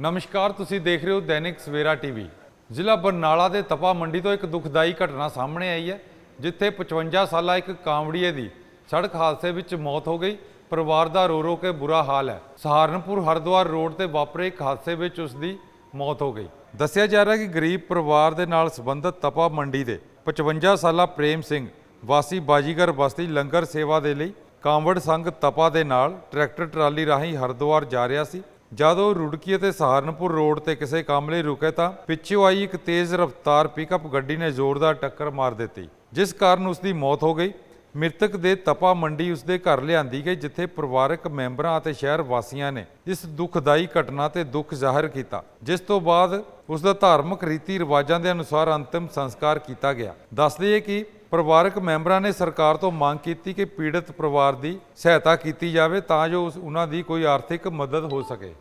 ਨਮਸਕਾਰ, ਤੁਸੀਂ ਦੇਖ ਰਹੇ ਹੋ ਦੈਨਿਕ ਸਵੇਰਾ ਟੀਵੀ। ਜ਼ਿਲ੍ਹਾ ਬਰਨਾਲਾ ਦੇ ਤਪਾ ਮੰਡੀ ਤੋਂ ਇੱਕ ਦੁਖਦਾਈ ਘਟਨਾ ਸਾਹਮਣੇ ਆਈ ਹੈ, ਜਿੱਥੇ 55 ਸਾਲਾ ਇੱਕ ਕਾਂਵੜੀਏ ਦੀ ਸੜਕ ਹਾਦਸੇ ਵਿੱਚ ਮੌਤ ਹੋ ਗਈ। ਪਰਿਵਾਰ ਦਾ ਰੋ ਰੋ ਕੇ ਬੁਰਾ ਹਾਲ ਹੈ। ਸਹਾਰਨਪੁਰ ਹਰਿਦੁਆਰ ਰੋਡ ਤੇ ਵਾਪਰੇ ਇੱਕ ਹਾਦਸੇ ਵਿੱਚ ਉਸ ਦੀ ਮੌਤ ਹੋ ਗਈ। ਦੱਸਿਆ ਜਾ ਰਿਹਾ ਕਿ ਗਰੀਬ ਪਰਿਵਾਰ ਦੇ ਨਾਲ ਸੰਬੰਧਿਤ ਤਪਾ ਮੰਡੀ ਦੇ 55 ਸਾਲਾ ਪ੍ਰੇਮ ਸਿੰਘ, ਵਾਸੀ ਬਾਜੀਗਰ ਬਸਤੀ ਲੰਗਰ ਸੇਵਾ ਦੇ ਲਈ ਕਾਂਵੜ ਸੰਘ ਤਪਾ ਦੇ ਨਾਲ ਟਰੈਕਟਰ ਟਰਾਲੀ ਰਾਹੀਂ ਹਰਿਦੁਆਰ ਜਾ ਰਿਹਾ ਸੀ। ਜਦ ਉਹ ਰੁੜਕੀ ਅਤੇ ਸਹਾਰਨਪੁਰ ਰੋਡ ਤੇ ਕਿਸੇ ਕੰਮ ਲਈ ਰੁਕੇ ਤਾਂ ਪਿੱਛੋਂ ਆਈ ਇੱਕ ਤੇਜ਼ ਰਫ਼ਤਾਰ ਪਿਕਅਪ ਗੱਡੀ ਨੇ ਜ਼ੋਰਦਾਰ ਟੱਕਰ ਮਾਰ ਦਿੱਤੀ, ਜਿਸ ਕਾਰਨ ਉਸ ਦੀ ਮੌਤ ਹੋ ਗਈ। ਮ੍ਰਿਤਕ ਦੇ ਤਪਾ ਮੰਡੀ ਉਸ ਦੇ ਘਰ ਲਿਆਂਦੀ ਗਈ, ਜਿੱਥੇ ਪਰਿਵਾਰਕ ਮੈਂਬਰਾਂ ਅਤੇ ਸ਼ਹਿਰ ਵਾਸੀਆਂ ਨੇ ਇਸ ਦੁਖਦਾਈ ਘਟਨਾ ਤੇ ਦੁੱਖ ਜ਼ਾਹਰ ਕੀਤਾ, ਜਿਸ ਤੋਂ ਬਾਅਦ ਉਸ ਦਾ ਧਾਰਮਿਕ ਰੀਤੀ ਰਿਵਾਜਾਂ ਦੇ ਅਨੁਸਾਰ ਅੰਤਿਮ ਸੰਸਕਾਰ ਕੀਤਾ ਗਿਆ। ਦੱਸ ਦਈਏ ਕਿ ਪਰਿਵਾਰਕ ਮੈਂਬਰਾਂ ਨੇ ਸਰਕਾਰ ਤੋਂ ਮੰਗ ਕੀਤੀ ਕਿ ਪੀੜਤ ਪਰਿਵਾਰ ਦੀ ਸਹਾਇਤਾ ਕੀਤੀ ਜਾਵੇ ਤਾਂ ਜੋ ਉਸ- ਉਹਨਾਂ ਦੀ ਕੋਈ ਆਰਥਿਕ ਮਦਦ ਹੋ ਸਕੇ।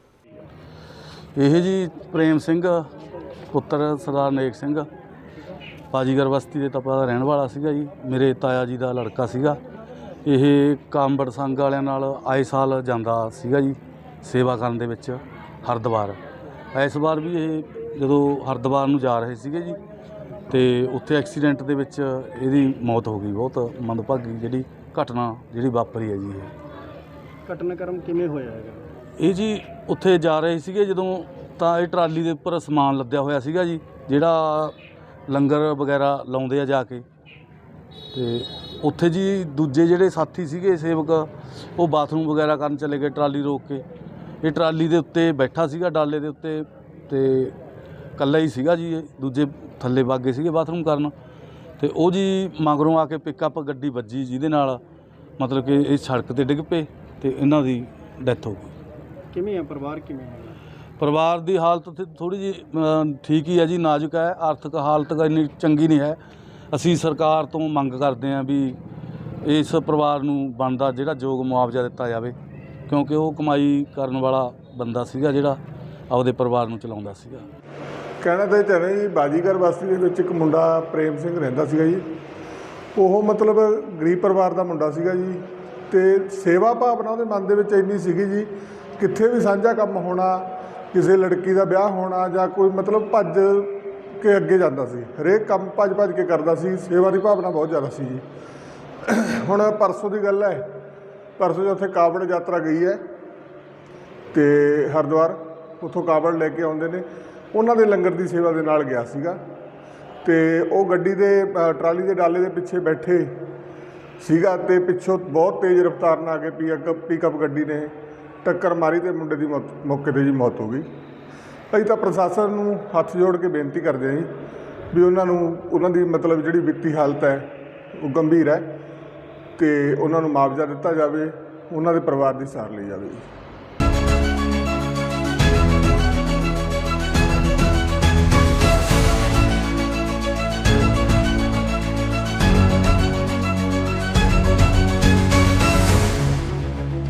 ਇਹ ਜੀ ਪ੍ਰੇਮ ਸਿੰਘ ਪੁੱਤਰ ਸਰਦਾਰ ਨੇਕ ਸਿੰਘ। ਬਾਜੀਗਰ ਬਸਤੀ ਦੇ ਤਪਾ ਦਾ ਰਹਿਣ ਵਾਲਾ ਸੀਗਾ ਜੀ। ਮੇਰੇ ਤਾਇਆ ਜੀ ਦਾ ਲੜਕਾ ਸੀਗਾ। ਇਹ ਕਾਂਬੜ ਸੰਘ ਵਾਲਿਆਂ ਨਾਲ ਆਏ ਸਾਲ ਜਾਂਦਾ ਸੀਗਾ ਜੀ ਸੇਵਾ ਕਰਨ ਦੇ ਵਿੱਚ ਹਰਿਦੁਆਰ। ਇਸ ਵਾਰ ਵੀ ਇਹ ਜਦੋਂ ਹਰਿਦੁਆਰ ਨੂੰ ਜਾ ਰਹੇ ਸੀਗੇ ਜੀ ਤੇ ਉੱਥੇ ਐਕਸੀਡੈਂਟ ਦੇ ਵਿੱਚ ਇਹਦੀ ਮੌਤ ਹੋ ਗਈ। ਬਹੁਤ ਮੰਦਭਾਗੀ ਜਿਹੜੀ ਘਟਨਾ ਜਿਹੜੀ ਵਾਪਰੀ ਹੈ ਜੀ ਇਹ। ਘਟਨਾਕ੍ਰਮ ਕਿਵੇਂ ਹੋਇਆ ਹੈਗਾ? ਇਹ ਜੀ ਉੱਥੇ ਜਾ ਰਹੇ ਸੀਗੇ ਜਦੋਂ ਤਾਂ ਇਹ ਟਰਾਲੀ ਦੇ ਉੱਪਰ ਸਮਾਨ ਲੱਦਿਆ ਹੋਇਆ ਸੀਗਾ ਜੀ, ਜਿਹੜਾ ਲੰਗਰ ਵਗੈਰਾ ਲਾਉਂਦੇ ਆ ਜਾ ਕੇ। ਤੇ ਉੱਥੇ ਜੀ ਦੂਜੇ ਜਿਹੜੇ ਸਾਥੀ ਸੀਗੇ ਸੇਵਕ, ਉਹ ਬਾਥਰੂਮ ਵਗੈਰਾ ਕਰਨ ਚਲੇ ਗਏ ਟਰਾਲੀ ਰੋਕ ਕੇ। ਇਹ ਟਰਾਲੀ ਦੇ ਉੱਤੇ ਬੈਠਾ ਸੀਗਾ ਡਾਲੇ ਦੇ ਉੱਤੇ ਤੇ ਇਕੱਲਾ ਹੀ ਸੀਗਾ ਜੀ, ਇਹ। ਦੂਜੇ ਥੱਲੇ ਵਾਗੇ ਸੀਗੇ ਬਾਥਰੂਮ ਕਰਨ। ਤੇ ਉਹ ਜੀ ਮਗਰੋਂ ਆ ਕੇ ਪਿਕਅਪ ਗੱਡੀ ਵੱਜੀ ਜਿਹਦੇ ਨਾਲ, ਮਤਲਬ ਕਿ ਇਹ ਸੜਕ ਤੇ ਡਿੱਗ ਪਏ ਤੇ ਇਹਨਾਂ ਦੀ ਡੈਥ ਹੋ ਗਈ। ਕਿਵੇਂ ਆ, ਪਰਿਵਾਰ ਕਿਵੇਂ ਹੈ ਪਰਿਵਾਰ ਦੀ ਹਾਲਤ ਥੋੜੀ ਜੀ ਠੀਕ ਹੀ ਹੈ ਜੀ, ਨਾਜ਼ੁਕ ਹੈ, ਆਰਥਿਕ ਹਾਲਤ ਇੰਨੀ ਚੰਗੀ ਨਹੀਂ ਹੈ। ਅਸੀਂ ਸਰਕਾਰ ਤੋਂ ਮੰਗ ਕਰਦੇ ਹਾਂ ਵੀ ਇਸ ਪਰਿਵਾਰ ਨੂੰ ਬਣਦਾ ਜਿਹੜਾ ਯੋਗ ਮੁਆਵਜ਼ਾ ਦਿੱਤਾ ਜਾਵੇ, ਕਿਉਂਕਿ ਉਹ ਕਮਾਈ ਕਰਨ ਵਾਲਾ ਬੰਦਾ ਸੀਗਾ ਜਿਹੜਾ ਆਪਦੇ ਪਰਿਵਾਰ ਨੂੰ ਚਲਾਉਂਦਾ ਸੀਗਾ। ਕਹਿਣਾ ਤਾਂ ਇਹ ਜੀ, ਬਾਜੀਗਰ ਬਸਤੀ ਦੇ ਵਿੱਚ ਇੱਕ ਮੁੰਡਾ ਪ੍ਰੇਮ ਸਿੰਘ ਰਹਿੰਦਾ ਸੀਗਾ ਜੀ। ਉਹ ਮਤਲਬ ਗਰੀਬ ਪਰਿਵਾਰ ਦਾ ਮੁੰਡਾ ਸੀਗਾ ਜੀ ਤੇ ਸੇਵਾ ਭਾਵਨਾ ਉਹਦੇ ਮਨ ਦੇ ਵਿੱਚ ਇੰਨੀ ਸੀਗੀ ਜੀ, ਕਿੱਥੇ ਵੀ ਸਾਂਝਾ ਕੰਮ ਹੋਣਾ ਕਿਸੇ ਲੜਕੀ ਦਾ ਵਿਆਹ ਹੋਣਾ ਜਾਂ ਕੋਈ ਮਤਲਬ ਭੱਜ ਕੇ ਅੱਗੇ ਜਾਂਦਾ ਸੀ, ਹਰੇਕ ਕੰਮ ਭੱਜ ਭੱਜ ਕੇ ਕਰਦਾ ਸੀ, ਸੇਵਾ ਦੀ ਭਾਵਨਾ ਬਹੁਤ ਜ਼ਿਆਦਾ ਸੀ ਜੀ। ਹੁਣ ਪਰਸੋਂ ਦੀ ਗੱਲ ਹੈ, ਪਰਸੋਂ ਜੋ ਉੱਥੇ ਕਾਵੜ ਯਾਤਰਾ ਗਈ ਹੈ ਤੇ ਹਰਿਦੁਆਰ, ਉੱਥੋਂ ਕਾਬਲ ਲੈ ਕੇ ਆਉਂਦੇ ਨੇ, ਉਹਨਾਂ ਦੇ ਲੰਗਰ ਦੀ ਸੇਵਾ ਦੇ ਨਾਲ ਗਿਆ ਸੀਗਾ ਤੇ ਉਹ ਗੱਡੀ ਦੇ ਟਰਾਲੀ ਦੇ ਡਾਲੇ ਦੇ ਪਿੱਛੇ ਬੈਠੇ ਸੀਗਾ ਤੇ ਪਿੱਛੋਂ ਬਹੁਤ ਤੇਜ਼ ਰਫ਼ਤਾਰ ਨਾਲ ਆ ਕੇ ਪਿਕਅਪ ਪਿਕਅਪ ਗੱਡੀ ਨੇ ਟੱਕਰ ਮਾਰੀ ਤੇ ਮੁੰਡੇ ਦੀ ਮੌਤ- ਮੌਕੇ ਤੇ ਜੀ ਮੌਤ ਹੋ ਗਈ। ਅਸੀਂ ਤਾਂ ਪ੍ਰਸ਼ਾਸਨ ਨੂੰ ਹੱਥ ਜੋੜ ਕੇ ਬੇਨਤੀ ਕਰਦੇ ਹਾਂ ਜੀ ਵੀ ਉਹਨਾਂ ਨੂੰ, ਉਹਨਾਂ ਦੀ ਮਤਲਬ ਜਿਹੜੀ ਵਿੱਤੀ ਹਾਲਤ ਹੈ, ਉਹ ਗੰਭੀਰ ਹੈ ਤੇ ਉਹਨਾਂ ਨੂੰ ਮੁਆਵਜ਼ਾ ਦਿੱਤਾ ਜਾਵੇ, ਉਹਨਾਂ ਦੇ ਪਰਿਵਾਰ ਦੀ ਸਾਰ ਲਈ ਜਾਵੇ ਜੀ।